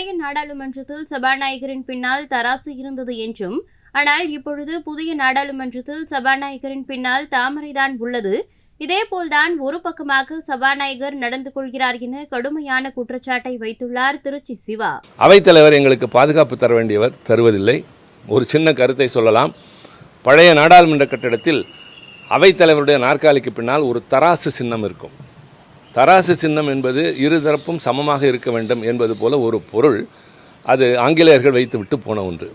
பழைய நாடாளுமன்றத்தில் சபாநாயகரின் பின்னால் தராசு இருந்தது என்றும் ஆனால் இப்பொழுது புதிய நாடாளுமன்றத்தில் சபாநாயகரின் பின்னால் தாமரைதான் உள்ளது. இதேபோல்தான் ஒரு பக்கமாக சபாநாயகர் நடந்து கொள்கிறார் என கடுமையான குற்றச்சாட்டை வைத்துள்ளார் திருச்சி சிவா. அவைத்தலைவர் எங்களுக்கு பாதுகாப்பு தர வேண்டியவர் தருவதில்லை. ஒரு சின்ன கருத்தை சொல்லலாம். பழைய நாடாளுமன்ற கட்டிடத்தில் அவைத்தலைவருடைய நாற்காலிக்கு பின்னால் ஒரு தராசு சின்னம் இருக்கும். தராசு சின்னம் என்பது இருதரப்பும் சமமாக இருக்க வேண்டும் என்பது போல ஒரு பொருள் அது ஆங்கிலேயர்கள் வைத்துவிட்டு போன ஒன்று.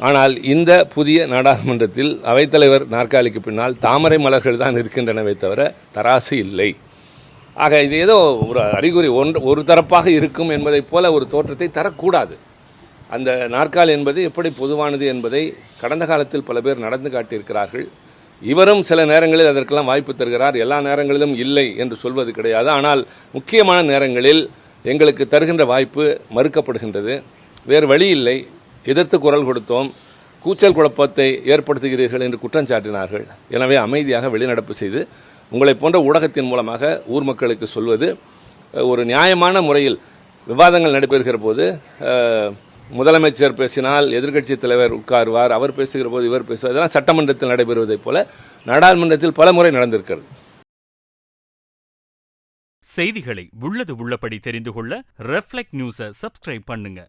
ஆனால் இந்த புதிய நாடாளுமன்றத்தில் அவைத்தலைவர் நாற்காலிக்கு பின்னால் தாமரை மலர்கள் தான் இருக்கின்றனவே தவிர தராசு இல்லை. ஆக இது ஏதோ ஒரு அறிகுறி ஒன்று ஒரு தரப்பாக இருக்கும் என்பதைப் போல ஒரு தோற்றத்தை தரக்கூடாது. அந்த நாற்காலி என்பது எப்படி பொதுவானது என்பதை கடந்த காலத்தில் பல பேர் நடந்து காட்டியிருக்கிறார்கள். இவரும் சில நேரங்களில் அதற்கெல்லாம் வாய்ப்பு தருகிறார். எல்லா நேரங்களிலும் இல்லை என்று சொல்வது கிடையாது. ஆனால் முக்கியமான நேரங்களில் எங்களுக்கு தருகின்ற வாய்ப்பு மறுக்கப்படுகின்றது. வேறு வழி இல்லை. எதிர்த்து குரல் கொடுத்தோம். கூச்சல் குழப்பத்தை ஏற்படுத்துகிறீர்கள் என்று குற்றம் சாட்டினார்கள். எனவே அமைதியாக வெளிநடப்பு செய்து உங்களை போன்ற ஊடகத்தின் மூலமாக ஊர் மக்களுக்கு சொல்வது ஒரு நியாயமான முறையில் விவாதங்கள் நடைபெறுகிற போது முதலமைச்சர் பேசினால் எதிர்க்கட்சி தலைவர் உட்காருவார் அவர் பேசுகிற போது இவர் பேசுவார். இதெல்லாம் சட்டமன்றத்தில் நடைபெறுவதைப் போல நாடாளுமன்றத்தில் பல முறை நடந்திருக்கிறது. செய்திகளை உள்ளது உள்ளபடி தெரிந்து கொள்ள ரெஃப்ளெக்ட் நியூஸை சப்ஸ்கிரைப் பண்ணுங்க.